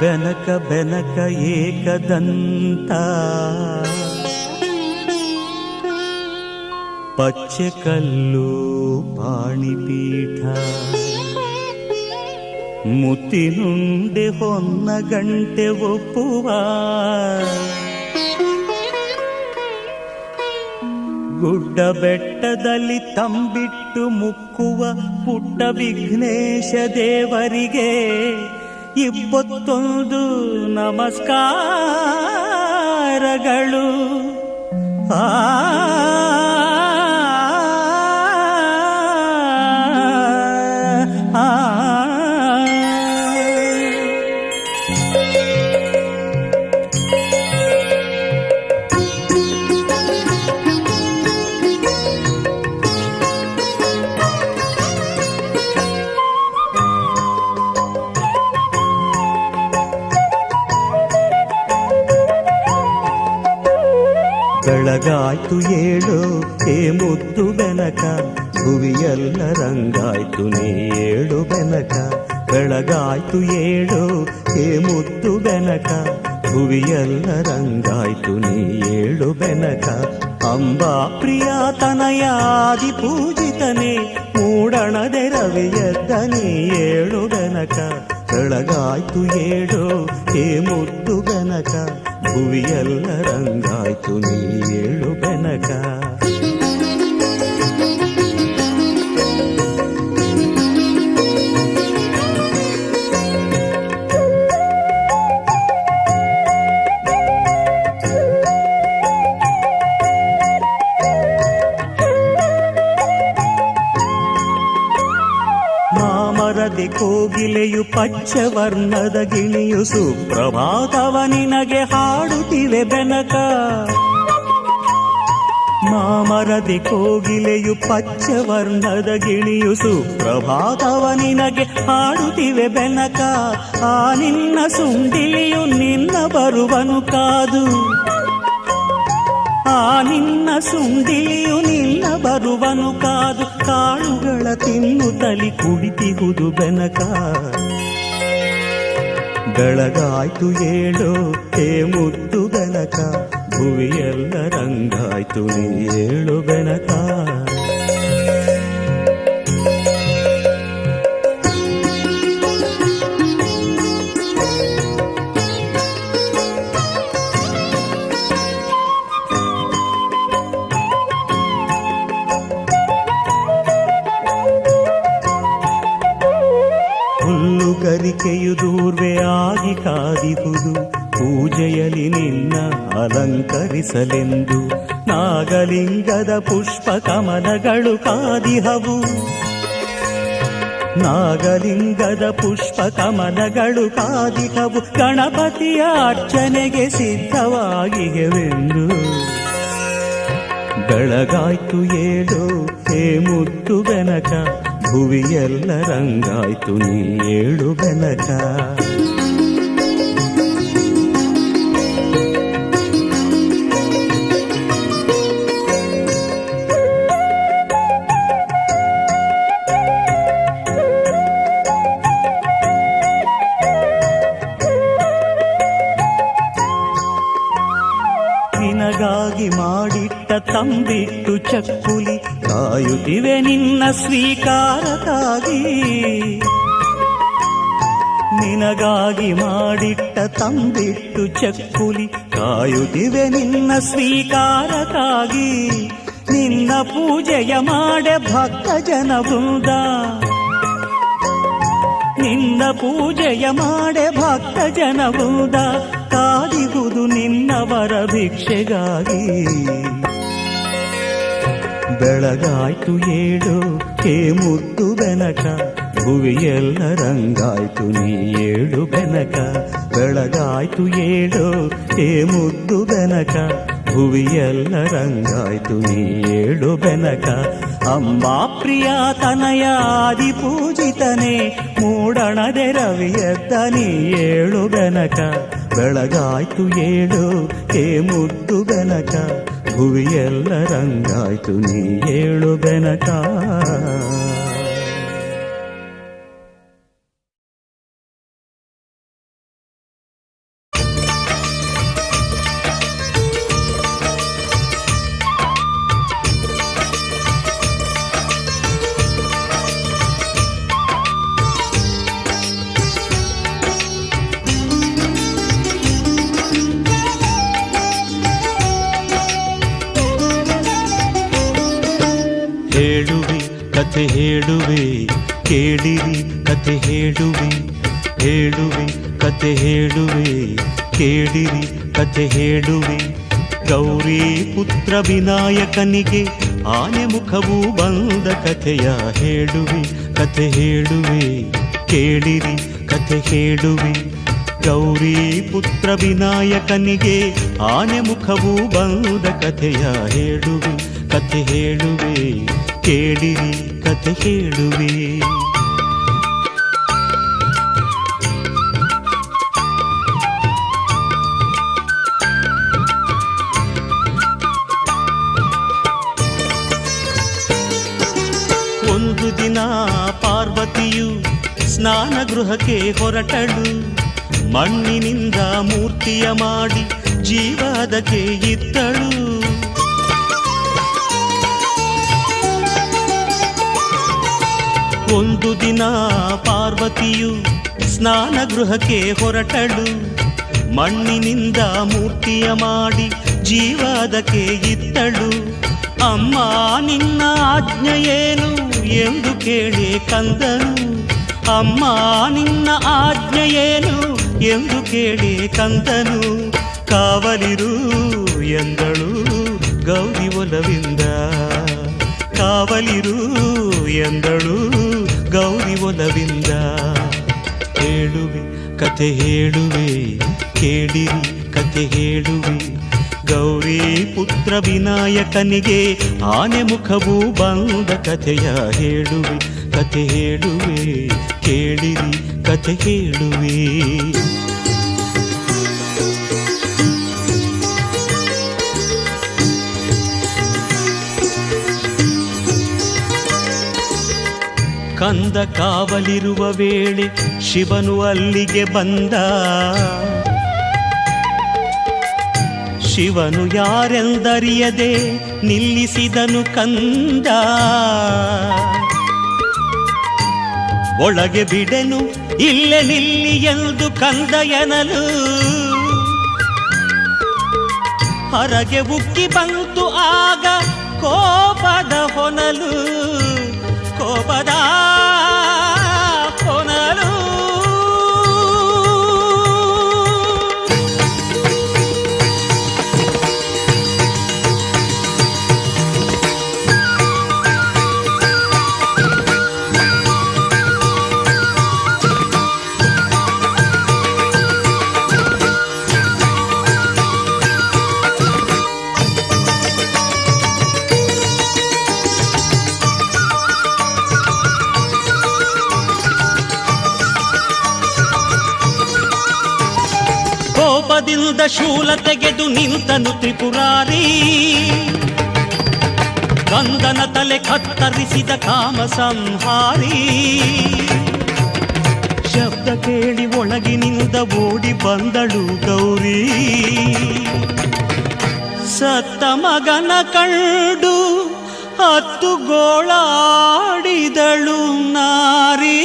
ಬೆನಕ ಬೆನಕ ಏಕದಂತ ಪಚ್ಚೆ ಕಲ್ಲು ಪಾಣಿಪೀಠ ಮುತ್ತಿನುಂಡೆ ಹೊನ್ನ ಗಂಟೆ ಒಪ್ಪುವ ಗುಡ್ಡ ಬೆಟ್ಟದಲ್ಲಿ ತಂಬಿಟ್ಟು ಮುಕ್ಕುವ ಪುಟ್ಟ ವಿಘ್ನೇಶ ದೇವರಿಗೆ ಇಪ್ಪತ್ತೊಂದು ನಮಸ್ಕಾರಗಳು. ಆ ಬೆಳಗಾಯ್ತು ಏಳು ಹೇ ಮುದ್ದು ಬೆನಕ ಭುವಿಯೆಲ್ಲ ರಂಗಾಯ್ತು ನೀ ಏಳು ಬೆನಕ ಬೆಳಗಾಯ್ತು ಏಳು ಹೇ ಮುದ್ದು ಬೆನಕ ಭುವಿಯೆಲ್ಲ ರಂಗಾಯ್ತು ನೀ ಏಳು ಬೆನಕ ಅಂಬಾ ಪ್ರಿಯ ತನಯಾದಿ ಪೂಜಿತನೇ ಮೂಡಣದೆ ರವಿಯದ್ದ ನೀ ಏಳು ಬೆನಕ ಬೆಳಗಾಯ್ತು ಏಳು ಹೇ ಮುದ್ದು ಬೆನಕ ಭುವಿಯೆಲ್ಲ ರಂಗಾಯ್ತು ನೀ ಏಳು ಬೆನಕ ಪಚ್ಚವರ್ಣದ ಗಿಳಿಯು ಸುಪ್ರಭಾತವ ನಿನಗೆ ಹಾಡುತ್ತಿವೆ ಬೆನಕ. ಮಾಮರದಿ ಕೋಗಿಲೆಯು ಪಚ್ಚವರ್ಣದ ಗಿಳಿಯು ಸುಪ್ರಭಾತವ ನಿನಗೆ ಹಾಡುತ್ತಿವೆ ಬೆನಕ. ಆ ನಿನ್ನ ಸುಂಡಿಲಿಯು ನಿನ್ನ ಬರುವನು ಕಾದು. ಆ ನಿನ್ನ ಸುಂಡಿಲಿಯು ಬರುವನು ಕಾದು ಕಾಳುಗಳ ತಿನ್ನುತ್ತಲಿ ಕುಡಿತಿಹುದು ಬೆನಕ. ಬೆಳಗಾಯ್ತು ಏಳು ಹೇ ಮುದ್ದು ಬೆನಕ, ಭುವಿಯೆಲ್ಲ ರಂಗಾಯ್ತು ನೀ ಏಳು ಬೆನಕ. ಹುಲ್ಲುಗರಿಕೆಯು ದೂರ್ವೆ ಆಗಿ ಕಾದಿಹುದು. ಪೂಜೆಯಲ್ಲಿ ನಿನ್ನ ಅಲಂಕರಿಸಲೆಂದು ನಾಗಲಿಂಗದ ಪುಷ್ಪ ಕಮಲಗಳು ಕಾದಿಹವು. ನಾಗಲಿಂಗದ ಪುಷ್ಪ ಕಮಲಗಳು ಕಾದಿಹವು. ಗಣಪತಿಯ ಅರ್ಚನೆಗೆ ಸಿದ್ಧವಾಗಿವೆಂದು ಬೆಳಗಾಯ್ತು ಏಳು ಹೇ ಮುತ್ತು ಬೆನಕ. ಭುವಿಯೆಲ್ಲ ರಂಗಾಯ್ತು ನೀ ಏಳು ಬೆನಕ. ನಿನಗಾಗಿ ಕಾಯುತ್ತಿವೆ ನಿನ್ನ ಸ್ವೀಕಾರಕ್ಕಾಗಿ. ನಿನಗಾಗಿ ಮಾಡಿಟ್ಟ ತಂದಿಟ್ಟು ಚಕ್ಕುಲಿ ಕಾಯುತ್ತಿವೆ ನಿನ್ನ ಸ್ವೀಕಾರಕ್ಕಾಗಿ. ನಿನ್ನ ಪೂಜೆಯ ಮಾಡೆ ಭಕ್ತ ಜನ ವೃಂದ. ನಿನ್ನ ಪೂಜೆಯ ಮಾಡೆ ಭಕ್ತ ಜನ ವೃಂದ. ಕಾದಿಗುದು ನಿನ್ನವರ ಭಿಕ್ಷೆಗಾಗಿ. ಬೆಳಗಾಯ್ತು ಏಳು ಹೇ ಮುದ್ದು ಬೆನಕ. ಭುವಿಯೆಲ್ಲ ರಂಗಾಯ್ತು ನೀ ಏಳು ಬೆನಕ. ಬೆಳಗಾಯ್ತು ಏಳು ಹೇ ಮುದ್ದು ಬೆನಕ. ಭುವಿಯೆಲ್ಲ ರಂಗಾಯ್ತು ನೀ ಏಳು ಬೆನಕ. ಅಂಬಾ ಪ್ರಿಯ ತನಯ ಆದಿ ಪೂಜಿತನೇ, ಮೂಡಣದೆ ರವಿಯದ್ದ ನೀ ಏಳು ಬೆನಕ. ಬೆಳಗಾಯ್ತು ಏಳು ಹೇ ಮುದ್ದು ಬೆನಕ ಭುವಿಯೆಲ್ಲ ರಂಗಾಯ್ತು ನೀ ಏಳು ಬೆನಕ. ಕಥೆ ಹೇಳುವೆ, ಕೇಳಿರಿ, ಕಥೆ ಹೇಳುವೆ ಹೇಳುವೆ, ಕಥೆ ಹೇಳುವೆ, ಕೇಳಿರಿ, ಕಥೆ ಹೇಳುವೆ. ಗೌರಿ ಪುತ್ರ ವಿನಾಯಕನಿಗೆ ಆನೆ ಮುಖವು ಬಂದ ಕಥೆಯ ಹೇಳುವೆ, ಕಥೆ ಹೇಳುವೆ, ಕೇಳಿರಿ, ಕಥೆ ಹೇಳುವೆ. ಗೌರಿ ಪುತ್ರ ವಿನಾಯಕನಿಗೆ ಆನೆ ಮುಖವು ಬಂದ ಕಥೆಯ ಹೇಳುವೆ, ಕಥೆ ಹೇಳುವೆ, ಕೇಳಿರಿ ಕಥೆ ಹೇಳುವೆ. ಒಂದು ದಿನ ಪಾರ್ವತಿಯು ಸ್ನಾನ ಗೃಹಕ್ಕೆ ಹೊರಟಳು. ಮಣ್ಣಿನಿಂದ ಮೂರ್ತಿಯ ಮಾಡಿ ಜೀವದಕ್ಕೆ ಇತ್ತಳು. ಒಂದು ದಿನ ಪಾರ್ವತಿಯು ಸ್ನಾನ ಗೃಹಕ್ಕೆ ಹೊರಟಳು. ಮಣ್ಣಿನಿಂದ ಮೂರ್ತಿಯ ಮಾಡಿ ಜೀವದಕ್ಕೆ ಇತ್ತಳು. ಅಮ್ಮ, ನಿನ್ನ ಆಜ್ಞೆಯೇನು ಎಂದು ಕೇಳಿ ಕಂದನು. ಅಮ್ಮ, ನಿನ್ನ ಆಜ್ಞೆಯೇನು ಎಂದು ಕೇಳಿ ಕಂದನು. ಕಾವಲಿರು ಎಂದಳು ಗೌರಿ ಒಲವಿಂದ. ಕಾವಲಿರು ಎಂದಳು ಗೌರಿ ಒಲವಿಂದ ಹೇಳುವೆ ಕಥೆ ಹೇಳುವೆ, ಕೇಳಿರಿ ಕಥೆ ಹೇಳುವೆ. ಗೌರಿ ಪುತ್ರ ವಿನಾಯಕನಿಗೆ ಆನೆ ಮುಖವು ಬಂದ ಕಥೆಯ ಹೇಳುವೆ ಕಥೆ ಹೇಳುವೆ, ಕೇಳಿರಿ ಕಥೆ ಹೇಳುವೆ. ಕಂದ ಕಾವಲಿರುವ ವೇಳೆ ಶಿವನು ಅಲ್ಲಿಗೆ ಬಂದ. ಶಿವನು ಯಾರೆಂದರಿಯದೆ ನಿಲ್ಲಿಸಿದನು ಕಂದ. ಒಳಗೆ ಬಿಡೆನು, ಇಲ್ಲೇ ನಿಲ್ಲಿ ಎಂದು ಕಂದ ಎನಲು. ಹೊರಗೆ ಉಕ್ಕಿ ಬಂತು ಆಗ ಕೋಪದ ಹೊನಲು. ಕೋಪದ ಕೋಪದಿಂದ ಶೂಲ ತೆಗೆದು ನಿಂತನು ತ್ರಿಪುರಾರಿ. ಕಂದನ ತಲೆ ಕತ್ತರಿಸಿದ ಕಾಮ ಸಂಹಾರಿ. ಶಬ್ದ ಕೇಳಿ ಒಳಗಿನಿಂದ ಓಡಿ ಬಂದಳು ಗೌರಿ. ಸತ್ತ ಮಗನ ಕಂಡು ಹತ್ತು ಗೋಳಾಡಿದಳು ನಾರಿ.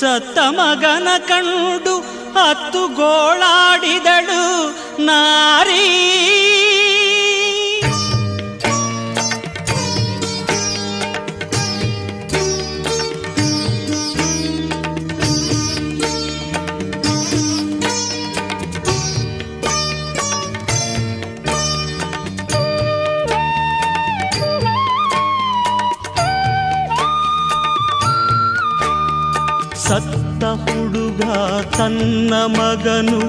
ಸತ್ತ ಮಗನ ಕಂಡು ಹತ್ತು ಗೋಳಾಡಿದಳು ನಾರಿ. ಹುಡುಗ ತನ್ನ ಮಗನು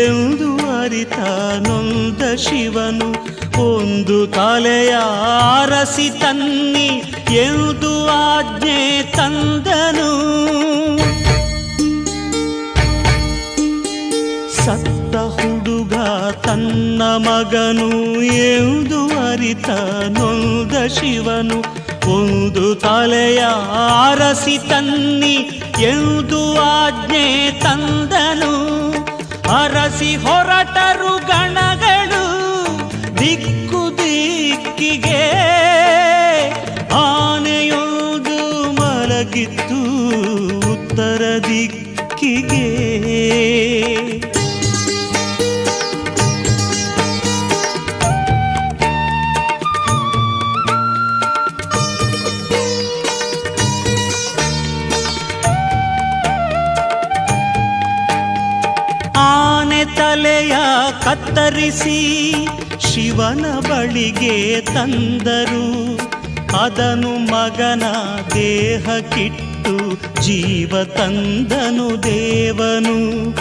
ಎಂದು ಅರಿತ ನೊಂದ ಶಿವನು ಒಂದು ತಲೆಯ ಅರಸಿ ತನ್ನಿ ಎಂದು ಆಜ್ಞೆ ತಂದನು ಸತ್ತ ಹುಡುಗ ತನ್ನ ಮಗನು ಎಂದು ಅರಿತ ನೊಂದ ಶಿವನು ಒಂದು ತಲೆಯ ಅರಸಿ ತನ್ನಿ ಎಂದು ಆಜ್ಞೆ ತಂದನು. ಅರಸಿ ಹೊರಟರು ಗಣಗಳು, ದಿಕ್ಕು ದಿಕ್ಕಿಗೆ. ಆನೆಯೊಂದು ಮಲಗಿತ್ತು ಉತ್ತರ ದಿಕ್ಕಿಗೆ. ಕತ್ತರಿಸಿ ಶಿವನ ಬಳಿಗೆ ತಂದರು. ಅದನು ಮಗನ ದೇಹ ಕಿಟ್ಟು ಜೀವ ತಂದನು ದೇವನು.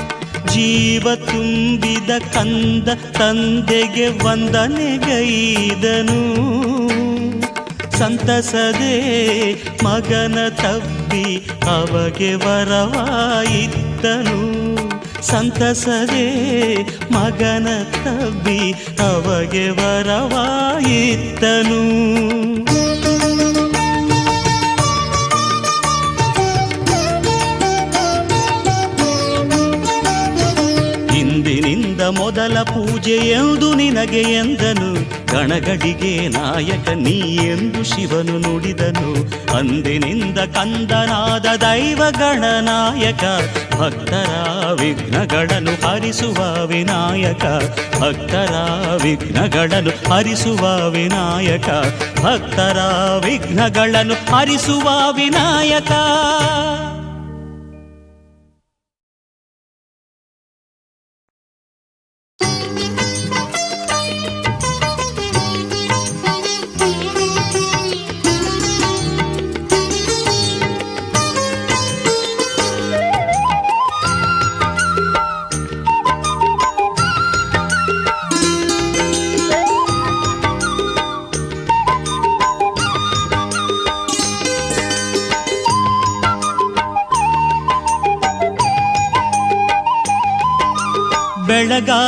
ಜೀವ ತುಂಬಿದ ಕಂದ ತಂದೆಗೆ ವಂದನೆಗೈದನು. ಸಂತಸದೆ ಮಗನ ತಬ್ಬಿ ಅವಗೆ ವರವಾಯಿದ್ದನು ಸಂತಸದೆ ಮಗನ ತಬ್ಬಿ ಅವಗೆ ವರವಾಯಿದ್ದನು ಮೊದಲ ಪೂಜೆ ಎಂದು ನಿನಗೆ ಎಂದನು. ಗಣಗಡಿಗೆ ನಾಯಕ ನೀ ಎಂದು ಶಿವನು ನುಡಿದನು. ಅಂದಿನಿಂದ ಕಂದನಾದ ದೈವ ಗಣನಾಯಕ, ಭಕ್ತರ ವಿಘ್ನಗಳನ್ನು ಹರಿಸುವ ವಿನಾಯಕ, ಭಕ್ತರ ವಿಘ್ನಗಳನ್ನು ಹರಿಸುವ ವಿನಾಯಕ, ಭಕ್ತರ ವಿಘ್ನಗಳನ್ನು ಹರಿಸುವ ವಿನಾಯಕ.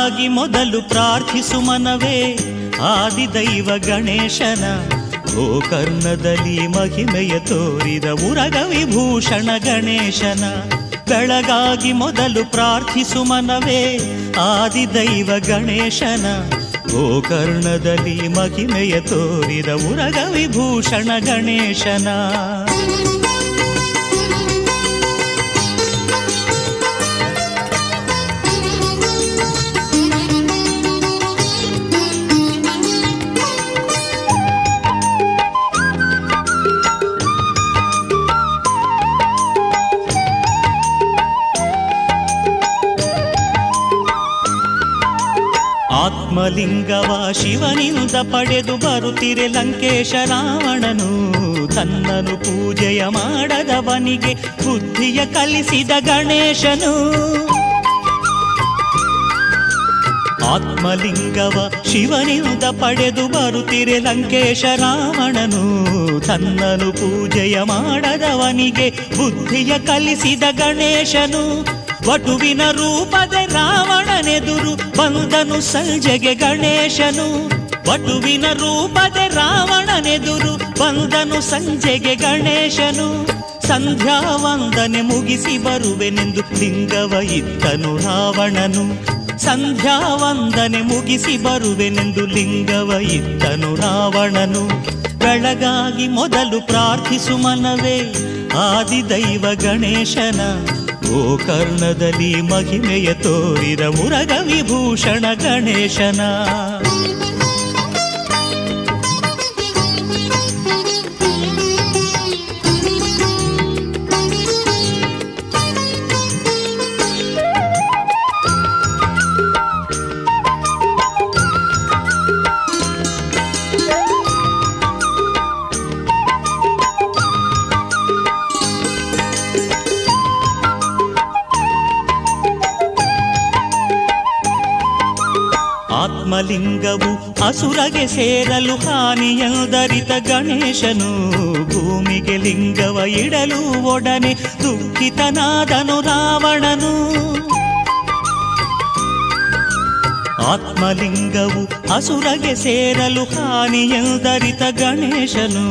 ಬೆಳಗಾಗಿ ಮೊದಲು ಪ್ರಾರ್ಥಿಸು ಮನವೇ. ಆದಿದೈವ ಗಣೇಶನ ಗೋಕರ್ಣದಲ್ಲಿ ಮಹಿಮೆಯ ತೋರಿದ ಉರಗ ವಿಭೂಷಣ ಗಣೇಶನ. ಬೆಳಗಾಗಿ ಮೊದಲು ಪ್ರಾರ್ಥಿಸು ಮನವೇ. ಆದಿದೈವ ಗಣೇಶನ ಗೋಕರ್ಣದಲ್ಲಿ ಮಹಿಮೆಯ ತೋರಿದ ಉರಗ ವಿಭೂಷಣ ಗಣೇಶನ. ಆತ್ಮಲಿಂಗವ ಶಿವನಿಂದ ಪಡೆದು ಬರುತ್ತಿರೆ ಲಂಕೇಶ ರಾವಣನು. ತನ್ನನು ಪೂಜೆಯ ಮಾಡದವನಿಗೆ ಬುದ್ಧಿಯ ಕಲಿಸಿದ ಗಣೇಶನು. ಆತ್ಮಲಿಂಗವ ಶಿವನಿಂದ ಪಡೆದು ಬರುತ್ತಿರೆ ಲಂಕೇಶ ರಾವಣನು. ತನ್ನನು ಪೂಜೆಯ ಮಾಡದವನಿಗೆ ಬುದ್ಧಿಯ ಕಲಿಸಿದ ಗಣೇಶನು. ವಟುವಿನ ರೂಪದೆ ರಾವಣನೆದುರು ಬಂದನು ಸಂಜೆಗೆ ಗಣೇಶನು. ವಟುವಿನ ರೂಪದೆ ರಾವಣನೆದುರು ಬಂದನು ಸಂಜೆಗೆ ಗಣೇಶನು. ಸಂಧ್ಯಾ ವಂದನೆ ಮುಗಿಸಿ ಬರುವೆನೆಂದು ಲಿಂಗವ ಇತ್ತನು ರಾವಣನು. ಸಂಧ್ಯಾ ವಂದನೆ ಮುಗಿಸಿ ಬರುವೆನೆಂದು ಲಿಂಗವ ಇತ್ತನು ರಾವಣನು. ಬೆಳಗಾಗಿ ಮೊದಲು ಪ್ರಾರ್ಥಿಸು ಮನವೇ, ಆದಿದೈವ ಗಣೇಶನ. ಗೋಕರ್ಣದಲ್ಲಿ ಮಹಿಮೆಯ ತೋರಿದ ಮುರಗ ವಿಭೂಷಣ ಗಣೇಶನ. ಆತ್ಮಲಿಂಗವು ಅಸುರಗೆ ಸೇರಲು ಹಾನಿಯಂದರಿತ ಗಣೇಶನು ಭೂಮಿಗೆ ಲಿಂಗವ ಇಡಲು ಒಡನೆ ದುಃಖಿತನಾದನು ರಾವಣನು ಆತ್ಮಲಿಂಗವು ಅಸುರಗೆ ಸೇರಲು ಹಾನಿಯಂದರಿತ ಗಣೇಶನು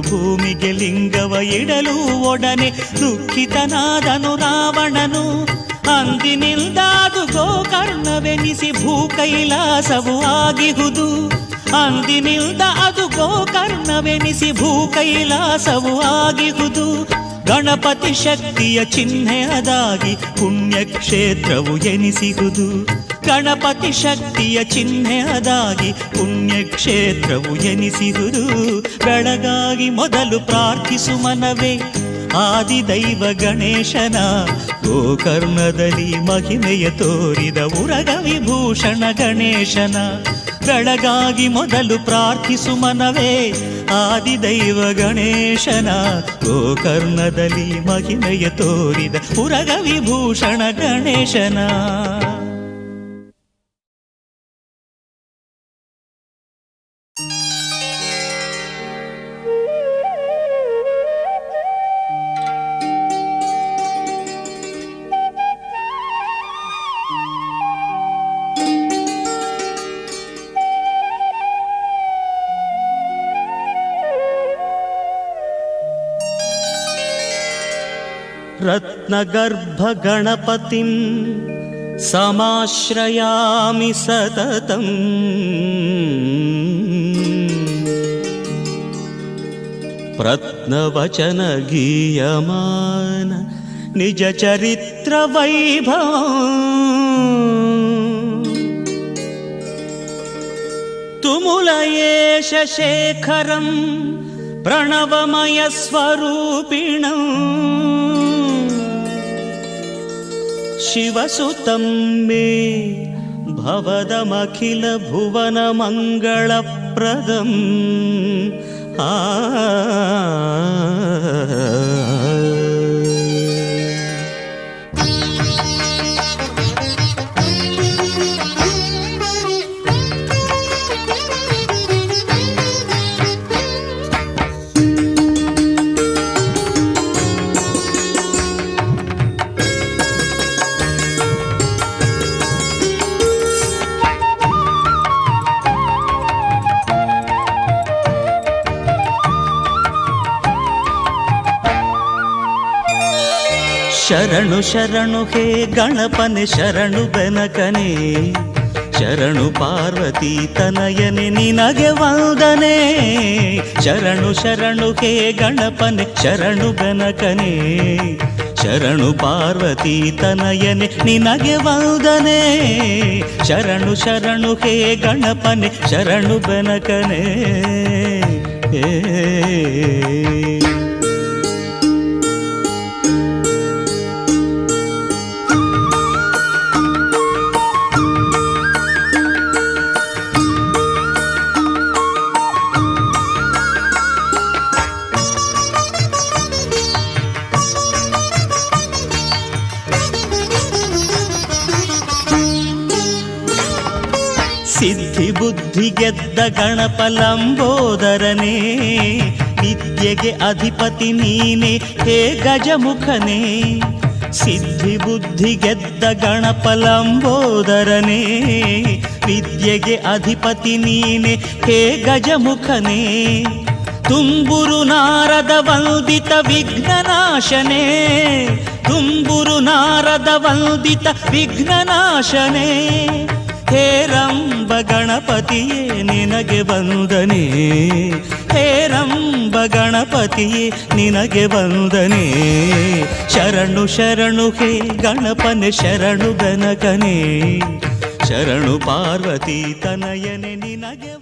ಭೂಮಿಗೆ ಲಿಂಗವ ಇಡಲು ಒಡನೆ ದುಃಖಿತನಾದನು ರಾವಣನು ಅಂದಿನಿಂದಾದು ಗೋಕರ್ಣವೆನಿಸಿ ಭೂ ಕೈಲಾಸವು ಆಗಿಹುದು. ಅಂದಿನಿಂದ ಅದು ಗೋಕರ್ಣವೆನಿಸಿ ಭೂ ಕೈಲಾಸವು ಆಗಿಹುದು. ಗಣಪತಿ ಶಕ್ತಿಯ ಚಿಹ್ನೆಯದಾಗಿ ಪುಣ್ಯಕ್ಷೇತ್ರವು ಎನಿಸಿಹುದು. ಗಣಪತಿ ಶಕ್ತಿಯ ಚಿಹ್ನೆಯದಾಗಿ ಪುಣ್ಯಕ್ಷೇತ್ರವು ಎನಿಸಿಹುದು. ಬೆಳಗಾಗಿ ಮೊದಲು ಪ್ರಾರ್ಥಿಸು ಮನವೇ. ಆದಿದೈವ ಗಣೇಶನ ಗೋಕರ್ಣದಲ್ಲಿ ಮಹಿಮೆಯ ತೋರಿದ ಉರಗ ವಿಭೂಷಣ ಗಣೇಶನ. ಬೆಳಗಾಗಿ ಮೊದಲು ಪ್ರಾರ್ಥಿಸು ಮನವೇ, ಆದಿದೈವ ಗಣೇಶನ ಗೋಕರ್ಣದಲ್ಲಿ ಮಹಿಮೆಯ ತೋರಿದ ಉರಗ ವಿಭೂಷಣ ಗಣೇಶನ. रत्नगर्भगणपतिं समाश्रयामि सततम्। प्रत्नवचनगीयमान निजचरित्रवैभवम्। तुमुलयेश शेखरं प्रणवमयस्वरूपिणम् शिवसुतं मे भवदमखिलभुवनमङ्गलप्रदम् आ ಶರಣು ಶರಣು ಹೇ ಗಣಪನೆ ಶರಣು ಬೆನಕನೆ. ಶರಣು ಪಾರ್ವತಿ ತನಯನೆ ನಿನಗೆ ವಂದನೆ. ಶರಣು ಶರಣು ಹೇ ಗಣಪನೆ ಶರಣು ಬೆನಕನೆ. ಶರಣು ಪಾರ್ವತಿ ತನಯನೆ ನಿನಗೆ ವಂದನೆ. ಶರಣು ಶರಣು ಹೇ ಗಣಪನೆ ಶರಣು ಬೆನಕನೆ. ಏ ಗೆದ್ದ ಗಣಪ ಲಂಬೋದರನೇ ವಿದ್ಯೆಗೆ ಅಧಿಪತಿ ನೀನೆ, ಹೇ ಗಜಮುಖನೇ. ಸಿದ್ಧಿ ಬುದ್ಧಿ ಗೆದ್ದ ಗಣಪ ಲಂಬೋದರನೇ ವಿದ್ಯೆಗೆ ಅಧಿಪತಿ ನೀನೆ, ಹೇ ಗಜಮುಖನೇ. ತುಂಬುರು ನಾರದ ವಂದಿತ ವಿಘ್ನನಾಶನೇ, ತುಂಬುರು ನಾರದ ವಂದಿತ ವಿಘ್ನನಾಶನೇ. ಹೇರಂಬ ಗಣಪತಿಯೇ, ನಿನಗೆ ಬಂದನೆ ಹೇರಂಬ ಗಣಪತಿಯೇ, ನಿನಗೆ ಬಂದನೆ ಶರಣು ಶರಣು ಹೇ ಗಣಪನೆ, ಶರಣು ಗನಕನೇ ಶರಣು ಪಾರ್ವತಿ ತನಯನೆ, ನಿನಗೆ